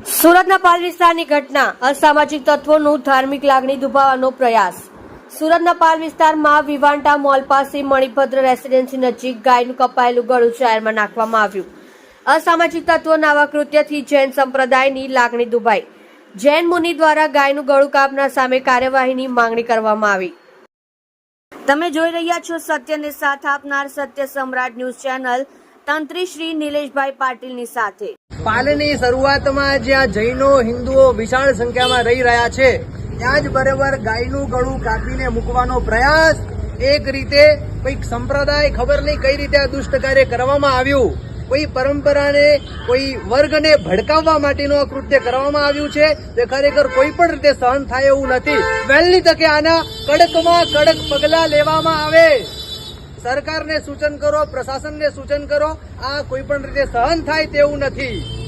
સુરતના પાલ વિસ્તારની ઘટના. અસામાજિક તત્વોનું ધાર્મિક લાગણી દુભાવવાનો પ્રયાસ. સુરતના પાલ વિસ્તારમાં વિવાંટા મોલ પાસે મણિભદ્ર રેસિડેન્સી નજીક ગાયનું કપાયેલું ગળું જાહેરમાં નાખવામાં આવ્યું. અસામાજિક તત્વોના આવા કૃત્યથી જૈન સંપ્રદાયની લાગણી દુભાઈ. જૈન મુનિ દ્વારા ગાયનું ગળું કાપનાર સામે કાર્યવાહીની માંગણી કરવામાં આવી. તમે જોઈ રહ્યા છો સત્યને સાથ આપનાર સત્ય સમ્રાટ ન્યૂઝ ચેનલ તંત્રી શ્રી નિલેશભાઈ પાટીલની સાથે. પાલની શરૂઆતમાં જ્યાં જૈનો, હિન્દુઓ વિશાળ સંખ્યામાં રહી રહ્યા છે, ત્યાં જ બરાબર ગાયનું ગળું કાપીને મૂકવાનો પ્રયાસ. એક રીતે કોઈક સંપ્રદાય ખબર નહીં કઈ રીતે આ દુષ્ટ કાર્ય કરવામાં આવ્યું. કોઈ પરંપરાને, કોઈ વર્ગને ભડકાવવા માટેનું આ કૃત્ય કરવામાં આવ્યું છે. તે ખરેખર કોઈ પણ રીતે સહન થાય એવું નથી. વહેલી તકે આના કડકમાં કડક પગલાં લેવામાં આવે. સરકારને સૂચન કરો પ્રશાસનને સૂચન કરો આ કોઈ પણ રીતે સહન થાય તેવું નથી.